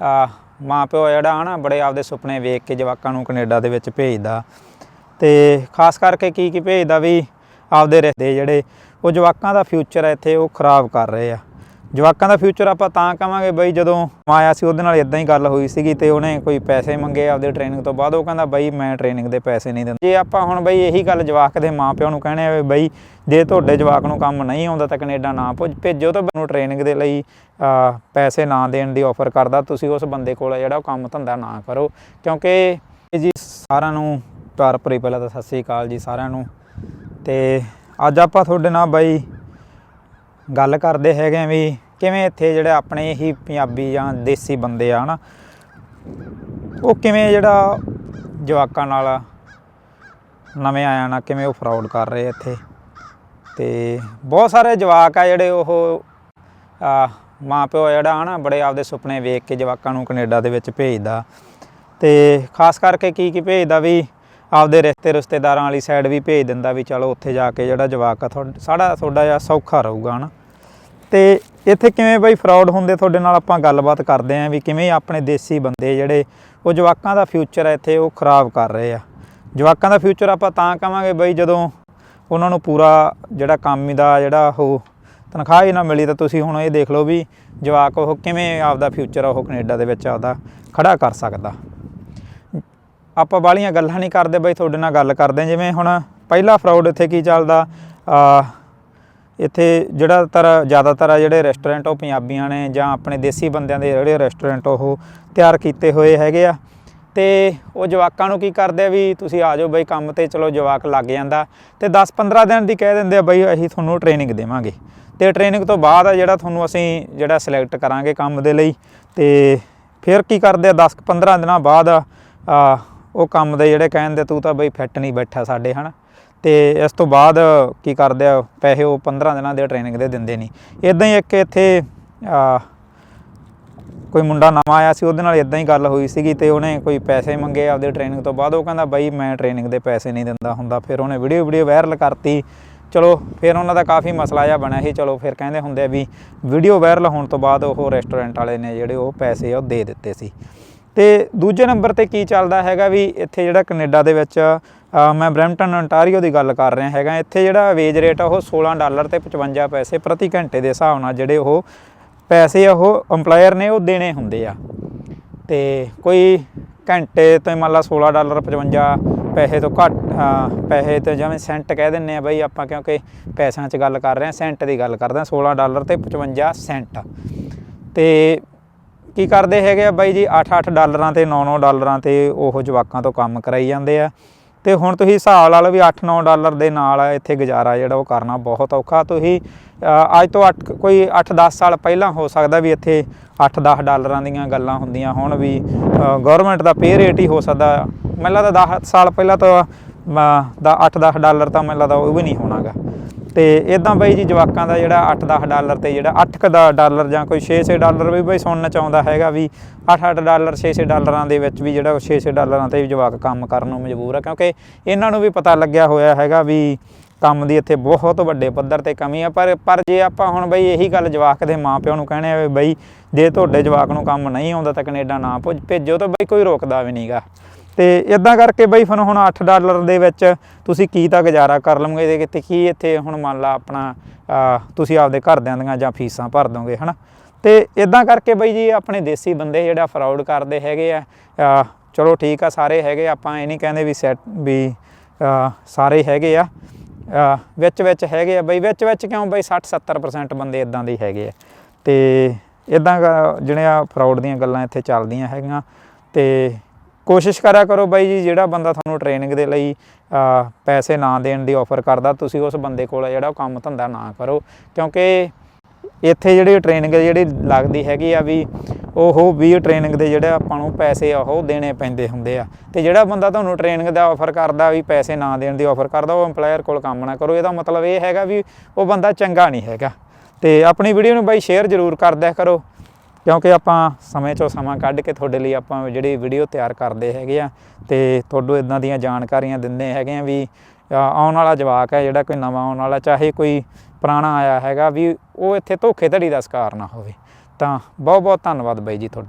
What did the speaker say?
ਮਾਂ ਪਿਓ ਜਿਹੜਾ ਹਨਾ, ਬੜੇ ਆਪਦੇ ਸੁਪਨੇ ਵੇਖ ਕੇ ਜਵਾਕਾਂ ਨੂੰ ਕੈਨੇਡਾ ਦੇ ਵਿੱਚ ਭੇਜਦਾ। ਤੇ ਖਾਸ ਕਰਕੇ ਕੀ ਕੀ ਭੇਜਦਾ ਵੀ ਆਪਦੇ ਰਿਸ਼ਤੇ ਜਿਹੜੇ, ਉਹ ਜਵਾਕਾਂ ਦਾ ਫਿਊਚਰ ਹੈ ਇੱਥੇ, ਉਹ ਖਰਾਬ ਕਰ ਰਹੇ ਆ। ਜਵਾਕਾਂ ਦਾ ਫਿਊਚਰ ਆਪਾਂ ਤਾਂ ਕਵਾਂਗੇ ਬਈ ਜਦੋਂ ਆਇਆ ਸੀ ਉਹਦੇ ਨਾਲ ਇਦਾਂ ਹੀ ਗੱਲ ਹੋਈ ਸੀਗੀ ਤੇ ਉਹਨੇ ਕੋਈ ਪੈਸੇ ਮੰਗੇ ਆਪਦੇ ਟ੍ਰੇਨਿੰਗ ਤੋਂ ਬਾਅਦ, ਉਹ ਕਹਿੰਦਾ ਬਈ ਮੈਂ ਟ੍ਰੇਨਿੰਗ ਦੇ ਪੈਸੇ ਨਹੀਂ ਦਿੰਦਾ। ਜੇ ਆਪਾਂ ਹੁਣ ਬਈ ਇਹੀ ਗੱਲ ਜਵਾਕ ਦੇ ਮਾਪਿਆਂ ਨੂੰ ਕਹਿਣੇ ਆ ਵੀ ਬਈ ਜੇ ਤੁਹਾਡੇ ਜਵਾਕ ਨੂੰ ਕੰਮ ਨਹੀਂ ਆਉਂਦਾ ਤਾਂ ਕੈਨੇਡਾ ਨਾ ਭੁਜ- ਭੇਜੋ ਤਾਂ ਨੂੰ ਟ੍ਰੇਨਿੰਗ ਦੇ ਲਈ ਪੈਸੇ ਨਾ ਦੇਣ ਦੀ ਆਫਰ ਕਰਦਾ, ਤੁਸੀਂ ਉਸ ਬੰਦੇ ਕੋਲ ਜਿਹੜਾ ਉਹ ਕੰਮ ਧੰਦਾ ਨਾ ਕਰੋ। ਕਿਉਂਕਿ ਜੀ ਸਾਰਿਆਂ ਨੂੰ ਪਿਆਰ ਭਰੀ ਪਹਿਲਾਂ ਤਾਂ ਸਤਿ ਸ੍ਰੀ ਅਕਾਲ ਜੀ ਸਾਰਿਆਂ ਨੂੰ। ਤੇ ਅੱਜ ਆਪਾਂ ਤੁਹਾਡੇ ਨਾਲ ਬਾਈ ਗੱਲ ਕਰਦੇ ਹੈਗੇ ਵੀ ਕਿਵੇਂ ਇੱਥੇ ਜਿਹੜੇ ਆਪਣੇ ਹੀ ਪੰਜਾਬੀ ਜਾਂ ਦੇਸੀ ਬੰਦੇ ਆ, ਹਨਾ? ਉਹ ਕਿਵੇਂ ਜਿਹੜਾ ਜਵਾਕਾਂ ਨਾਲ ਨਵੇਂ ਆਇਆਂ ਨਾਲ ਕਿਵੇਂ ਉਹ ਫਰਾਡ ਕਰ ਰਹੇ ਇੱਥੇ? ਤੇ ਬਹੁਤ ਸਾਰੇ ਜਵਾਕ ਆ ਜਿਹੜੇ ਉਹ, ਆ ਮਾਂ ਪਿਓ ਜਿਹੜਾ, ਹਨਾ? ਬੜੇ ਆਪਦੇ ਸੁਪਨੇ ਵੇਖ ਕੇ ਜਵਾਕਾਂ ਨੂੰ ਕੈਨੇਡਾ ਦੇ ਵਿੱਚ ਭੇਜਦਾ। ਤੇ ਖਾਸ ਕਰਕੇ ਕੀ ਕੀ ਭੇਜਦਾ ਵੀ ਆਪਦੇ ਰਿਸ਼ਤੇ ਰਿਸ਼ਤੇਦਾਰਾਂ ਵਾਲੀ ਸਾਈਡ ਵੀ ਭੇਜ ਦਿੰਦਾ ਵੀ ਚਲੋ ਉੱਥੇ ਜਾ ਕੇ ਜਿਹੜਾ ਜਵਾਕ ਆ ਤੁਹਾਡਾ ਸਾਡਾ ਤੁਹਾਡਾ ਜਿਹਾ ਸੌਖਾ ਰਹੂਗਾ, ਹਨਾ? ਤੇ ਇੱਥੇ ਕਿਵੇਂ ਬਈ ਫਰਾਡ ਹੁੰਦੇ ਤੁਹਾਡੇ ਨਾਲ ਆਪਾਂ ਗੱਲਬਾਤ ਕਰਦੇ ਆਂ ਵੀ ਕਿਵੇਂ ਆਪਣੇ ਦੇਸੀ ਬੰਦੇ ਜਿਹੜੇ, ਉਹ ਜਵਾਕਾਂ ਦਾ ਫਿਊਚਰ ਹੈ ਇੱਥੇ, ਉਹ ਖਰਾਬ ਕਰ ਰਹੇ ਆ। ਜਵਾਕਾਂ ਦਾ ਫਿਊਚਰ ਆਪਾਂ ਤਾਂ ਕਵਾਂਗੇ ਬਈ ਜਦੋਂ ਉਹਨਾਂ ਨੂੰ ਪੂਰਾ ਜਿਹੜਾ ਕੰਮ ਦਾ ਜਿਹੜਾ ਉਹ ਤਨਖਾਹ ਹੀ ਨਾ ਮਿਲੀ ਤਾਂ ਤੁਸੀਂ ਹੁਣ ਇਹ ਦੇਖ ਲਓ ਵੀ ਜਵਾਕ ਉਹ ਕਿਵੇਂ ਆਪਦਾ ਫਿਊਚਰ ਉਹ ਕੈਨੇਡਾ ਦੇ ਵਿੱਚ ਆਪਦਾ ਖੜਾ ਕਰ ਸਕਦਾ। ਆਪਾਂ ਬਾਲੀਆਂ ਗੱਲਾਂ ਨਹੀਂ ਕਰਦੇ ਬਈ ਤੁਹਾਡੇ ਨਾਲ ਗੱਲ ਕਰਦੇ, ਜਿਵੇਂ ਹੁਣ ਪਹਿਲਾ ਫਰਾਡ ਇੱਥੇ ਕੀ ਚੱਲਦਾ ਆ ਇੱਥੇ ਜਿਹੜਾ ਤਰ ਜ਼ਿਆਦਾਤਰ ਆ ਜਿਹੜੇ ਰੈਸਟੋਰੈਂਟ ਉਹ ਪੰਜਾਬੀਆਂ ਨੇ ਜਾਂ ਆਪਣੇ ਦੇਸੀ ਬੰਦਿਆਂ ਦੇ ਜਿਹੜੇ ਰੈਸਟੋਰੈਂਟ ਉਹ ਤਿਆਰ ਕੀਤੇ ਹੋਏ ਹੈਗੇ ਆ। ਤੇ ਉਹ ਜਵਾਕਾਂ ਨੂੰ ਕੀ ਕਰਦੇ ਆ ਵੀ ਤੁਸੀਂ ਆ ਜਾਓ ਬਈ ਕੰਮ ਤੇ, ਚਲੋ ਜਵਾਕ ਲੱਗ ਜਾਂਦਾ। ਤੇ 10-15 ਦਿਨ ਦੀ ਕਹਿ ਦਿੰਦੇ ਆ ਬਈ ਅਸੀਂ ਤੁਹਾਨੂੰ ਟ੍ਰੇਨਿੰਗ ਦੇਵਾਂਗੇ। ਤੇ ਟ੍ਰੇਨਿੰਗ ਤੋਂ ਬਾਅਦ ਆ ਜਿਹੜਾ ਤੁਹਾਨੂੰ ਅਸੀਂ ਜਿਹੜਾ ਸਿਲੈਕਟ ਕਰਾਂਗੇ ਕੰਮ ਦੇ ਲਈ। ਤੇ ਫਿਰ ਕੀ ਕਰਦੇ ਆ 10-15 ਦਿਨਾਂ ਬਾਅਦ ਉਹ ਕੰਮ ਦੇ ਜਿਹੜੇ ਕਹਿੰਦੇ ਤੂੰ ਤਾਂ ਬਈ ਫਿੱਟ ਨਹੀਂ ਬੈਠਾ ਸਾਡੇ, ਹਨਾ? ਤੇ ਇਸ ਤੋਂ ਬਾਅਦ ਕੀ ਕਰਦੇ ਆ, ਪੈਸੇ ਉਹ 15 ਦਿਨਾਂ ਦੇ ਟ੍ਰੇਨਿੰਗ ਦੇ ਦਿੰਦੇ ਨਹੀਂ ਇਦਾਂ ਹੀ ਇੱਕ ਇੱਥੇ ਕੋਈ ਮੁੰਡਾ ਨਵਾਂ ਆਇਆ ਸੀ, ਉਹਦੇ ਨਾਲ ਇਦਾਂ ਹੀ ਗੱਲ ਹੋਈ ਸੀਗੀ ਤੇ ਉਹਨੇ ਕੋਈ ਪੈਸੇ ਮੰਗੇ ਆਪਦੇ ਟ੍ਰੇਨਿੰਗ ਤੋਂ ਬਾਅਦ, ਉਹ ਕਹਿੰਦਾ ਬਈ ਮੈਂ ਟ੍ਰੇਨਿੰਗ ਦੇ ਪੈਸੇ ਨਹੀਂ ਦਿੰਦਾ ਹੁੰਦਾ। ਫਿਰ ਉਹਨੇ ਵੀਡੀਓ ਵੀਡੀਓ ਵਾਇਰਲ ਕਰਤੀ। ਚਲੋ, ਫਿਰ ਉਹਨਾਂ ਦਾ ਕਾਫੀ ਮਸਲਾ ਜਿਹਾ ਬਣਿਆ ਸੀ। ਚਲੋ, ਫਿਰ ਕਹਿੰਦੇ ਹੁੰਦੇ ਆ ਵੀ ਵੀਡੀਓ ਵਾਇਰਲ ਹੋਣ ਤੋਂ ਬਾਅਦ ਉਹ ਰੈਸਟੋਰੈਂਟ ਵਾਲੇ ਨੇ ਜਿਹੜੇ ਉਹ ਪੈਸੇ ਉਹ ਦੇ ਦਿੱਤੇ ਸੀ। ਤੇ ਦੂਜੇ ਨੰਬਰ ਤੇ ਕੀ ਚੱਲਦਾ ਹੈਗਾ ਵੀ ਇੱਥੇ ਜਿਹੜਾ ਕੈਨੇਡਾ ਦੇ ਵਿੱਚ ਮੈਂ ਬਰੈਂਪਟਨ ਅੰਟਾਰੀਓ ਦੀ ਗੱਲ ਕਰ ਰਿਹਾ ਹੈਗਾ। ਇੱਥੇ ਜਿਹੜਾ ਵੇਜ ਰੇਟ ਆ ਉਹ 16 ਡਾਲਰ ਤੇ 55 ਪੈਸੇ ਪ੍ਰਤੀ ਘੰਟੇ ਦੇ ਹਿਸਾਬ ਨਾਲ ਜਿਹੜੇ ਉਹ ਪੈਸੇ ਆ ਉਹ EMPLOYER ਨੇ ਉਹ ਦੇਣੇ ਹੁੰਦੇ ਆ। ਤੇ ਕੋਈ ਘੰਟੇ ਤੇ ਮੰਨ ਲਾ 16 ਡਾਲਰ 55 ਪੈਸੇ ਤੋਂ ਘੱਟ ਪੈਸੇ ਤੇ ਜਿਵੇਂ ਸੈਂਟ ਕਹਿ ਦਿੰਨੇ ਆ ਬਈ ਆਪਾਂ ਕਿਉਂਕਿ ਪੈਸਿਆਂ 'ਚ ਗੱਲ ਕਰ ਰਹੇ ਹਾਂ ਸੈਂਟ ਦੀ ਗੱਲ ਕਰਦੇ ਹਾਂ 16 ਡਾਲਰ ਤੇ 55 ਸੈਂਟ ਤੇ ਕੀ ਕਰਦੇ ਹੈਗੇ ਆ ਬਾਈ ਜੀ? 8-8 ਡਾਲਰਾਂ ਤੇ 9-9 ਡਾਲਰਾਂ ਤੇ ਉਹ ਜਵਾਕਾਂ ਤੋਂ ਕੰਮ ਕਰਾਈ ਜਾਂਦੇ ਆ। ਤੇ ਹੁਣ ਤੁਸੀਂ ਹਿਸਾਬ ਲਾ ਲਓ ਵੀ 8-9 ਡਾਲਰ ਦੇ ਨਾਲ ਇੱਥੇ ਗੁਜ਼ਾਰਾ ਜਿਹੜਾ ਉਹ ਕਰਨਾ ਬਹੁਤ ਔਖਾ। ਤੁਸੀਂ ਅੱਜ ਤੋਂ 8 ਕੋਈ 8-10 ਸਾਲ ਪਹਿਲਾਂ ਹੋ ਸਕਦਾ ਵੀ ਇੱਥੇ 8-10 ਡਾਲਰਾਂ ਦੀਆਂ ਗੱਲਾਂ ਹੁੰਦੀਆਂ ਹੁਣ ਵੀ ਗਵਰਨਮੈਂਟ ਦਾ ਪੇ ਰੇਟ ਹੀ ਹੋ ਸਕਦਾ। ਮੈਨੂੰ ਲੱਗਦਾ 10 ਸਾਲ ਪਹਿਲਾਂ ਤਾਂ ਅ, ਦਾ 8-10 ਡਾਲਰ ਤਾਂ ਮੈਨੂੰ ਲੱਗਦਾ ਉਹ ਵੀ ਨਹੀਂ ਹੋਣਾਗਾ। ਤੇ ਇਦਾਂ ਬਾਈ ਜੀ ਜਵਾਕਾਂ ਦਾ ਜਿਹੜਾ 8-10 ਡਾਲਰ ਤੇ ਜਿਹੜਾ 8 ਦਾ ਡਾਲਰ ਜਾਂ ਕੋਈ 6-6 ਡਾਲਰ ਵੀ ਬਈ ਸੁਣਨਾ ਚਾਹੁੰਦਾ ਹੈਗਾ ਵੀ 8-8 ਡਾਲਰ 6-6 ਡਾਲਰਾਂ ਦੇ ਵਿੱਚ ਵੀ ਜਿਹੜਾ 6-6 ਡਾਲਰਾਂ ਤੇ ਵੀ ਜਵਾਕ ਕੰਮ ਕਰਨ ਨੂੰ ਮਜਬੂਰ ਆ। ਕਿਉਂਕਿ ਇਹਨਾਂ ਨੂੰ ਵੀ ਪਤਾ ਲੱਗਿਆ ਹੋਇਆ ਹੈਗਾ ਵੀ ਕੰਮ ਦੀ ਇੱਥੇ ਬਹੁਤ ਵੱਡੇ ਪੱਧਰ ਤੇ ਕਮੀ ਆ। ਪਰ ਪਰ ਜੇ ਆਪਾਂ ਹੁਣ ਬਈ ਇਹੀ ਗੱਲ ਜਵਾਕ ਦੇ ਮਾਪਿਆਂ ਨੂੰ ਕਹਿਣੇ ਆ ਵੀ ਬਈ ਜੇ ਤੁਹਾਡੇ ਜਵਾਕ ਨੂੰ ਕੰਮ ਨਹੀਂ ਆਉਂਦਾ ਤਾਂ ਕੈਨੇਡਾ ਨਾ ਭੁਜ- ਭੇਜੋ ਤਾਂ ਬਈ ਕੋਈ ਰੋਕਦਾ ਵੀ ਨਹੀਂਗਾ ਤੇ ਇਦਾਂ ਕਰਕੇ ਬਈ ਫਿਰ ਹੁਣ 8 ਡਾਲਰ ਦੇ ਵਿੱਚ ਤੁਸੀਂ ਕੀ ਤਾਂ ਗੁਜ਼ਾਰਾ ਕਰ ਲਵੋਗੇ? ਇਹਦੇ ਕਿਤੇ ਕੀ ਇੱਥੇ ਹੁਣ ਮੰਨ ਲਾ ਆਪਣਾ ਤੁਸੀਂ ਆਪਦੇ ਘਰਦਿਆਂ ਦੀਆਂ ਜਾਂ ਫੀਸਾਂ ਭਰ ਦੋਗੇ, ਹਨਾ? ਤੇ ਇਦਾਂ ਕਰਕੇ ਬਈ ਜੀ ਆਪਣੇ ਦੇਸੀ ਬੰਦੇ ਜਿਹੜਾ ਫਰਾਡ ਕਰਦੇ ਹੈਗੇ ਆ ਚਲੋ ਠੀਕ ਆ, ਸਾਰੇ ਹੈਗੇ, ਆਪਾਂ ਇਹ ਨਹੀਂ ਕਹਿੰਦੇ ਵੀ ਸੈਟ ਵੀ ਸਾਰੇ ਹੈਗੇ ਆ ਵਿੱਚ ਵਿੱਚ ਹੈਗੇ ਆ ਬਈ, ਵਿੱਚ ਵਿੱਚ ਕਿਉਂ ਬਈ 60 70% ਬੰਦੇ ਇਦਾਂ ਦੇ ਹੀ ਹੈਗੇ ਆ। ਤੇ ਇਦਾਂ ਜਿਹੜੀਆਂ ਫਰਾਡ ਦੀਆਂ ਗੱਲਾਂ ਇੱਥੇ ਚੱਲਦੀਆਂ ਹੈਗੀਆਂ, ਤੇ ਕੋਸ਼ਿਸ਼ ਕਰਿਆ ਕਰੋ ਬਾਈ ਜੀ, ਜਿਹੜਾ ਬੰਦਾ ਤੁਹਾਨੂੰ ਟ੍ਰੇਨਿੰਗ ਦੇ ਲਈ ਪੈਸੇ ਨਾ ਦੇਣ ਦੀ ਆਫਰ ਕਰਦਾ, ਤੁਸੀਂ ਉਸ ਬੰਦੇ ਕੋਲ ਜਿਹੜਾ ਉਹ ਕੰਮ ਧੰਦਾ ਨਾ ਕਰੋ। ਕਿਉਂਕਿ ਇੱਥੇ ਜਿਹੜੀ ਟ੍ਰੇਨਿੰਗ ਜਿਹੜੀ ਲੱਗਦੀ ਹੈਗੀ ਆ ਵੀ ਉਹ ਵੀ ਟ੍ਰੇਨਿੰਗ ਦੇ ਜਿਹੜੇ ਆਪਾਂ ਨੂੰ ਪੈਸੇ ਆ, ਉਹ ਦੇਣੇ ਪੈਂਦੇ ਹੁੰਦੇ ਆ। ਤੇ ਜਿਹੜਾ ਬੰਦਾ ਤੁਹਾਨੂੰ ਟ੍ਰੇਨਿੰਗ ਦਾ ਆਫਰ ਕਰਦਾ ਵੀ ਪੈਸੇ ਨਾ ਦੇਣ ਦੀ ਆਫਰ ਕਰਦਾ, ਉਹ EMPLOYER ਕੋਲ ਕੰਮ ਨਾ ਕਰੋ। ਇਹਦਾ ਮਤਲਬ ਇਹ ਹੈਗਾ ਵੀ ਉਹ ਬੰਦਾ ਚੰਗਾ ਨਹੀਂ ਹੈਗਾ। ਤੇ ਆਪਣੀ ਵੀਡੀਓ ਨੂੰ ਬਾਈ ਸ਼ੇਅਰ ਜ਼ਰੂਰ ਕਰ ਕਰੋ। ਕਿਉਂਕਿ ਆਪਾਂ ਸਮੇਂ ਚੋਂ ਸਮਾਂ ਕੱਢ ਕੇ ਤੁਹਾਡੇ ਲਈ ਆਪਾਂ ਜਿਹੜੀ ਵੀਡੀਓ ਤਿਆਰ ਕਰਦੇ ਹੈਗੇ ਆ ਤੇ ਤੁਹਾਨੂੰ ਇਦਾਂ ਦੀਆਂ ਜਾਣਕਾਰੀਆਂ ਦਿੰਦੇ ਹੈਗੇ ਆ ਵੀ ਆਉਣ ਵਾਲਾ ਜਵਾਕ ਹੈ ਜਿਹੜਾ ਕੋਈ ਨਵਾਂ ਆਉਣ ਵਾਲਾ, ਚਾਹੇ ਕੋਈ ਪੁਰਾਣਾ ਆਇਆ ਹੈਗਾ ਵੀ ਉਹ ਇੱਥੇ ਧੋਖੇਧੜੀ ਦਾ ਸ਼ਿਕਾਰ ਨਾ ਹੋਵੇ। ਤਾਂ ਬਹੁਤ ਬਹੁਤ ਧੰਨਵਾਦ ਬਾਈ ਜੀ ਤੁਹਾਡਾ।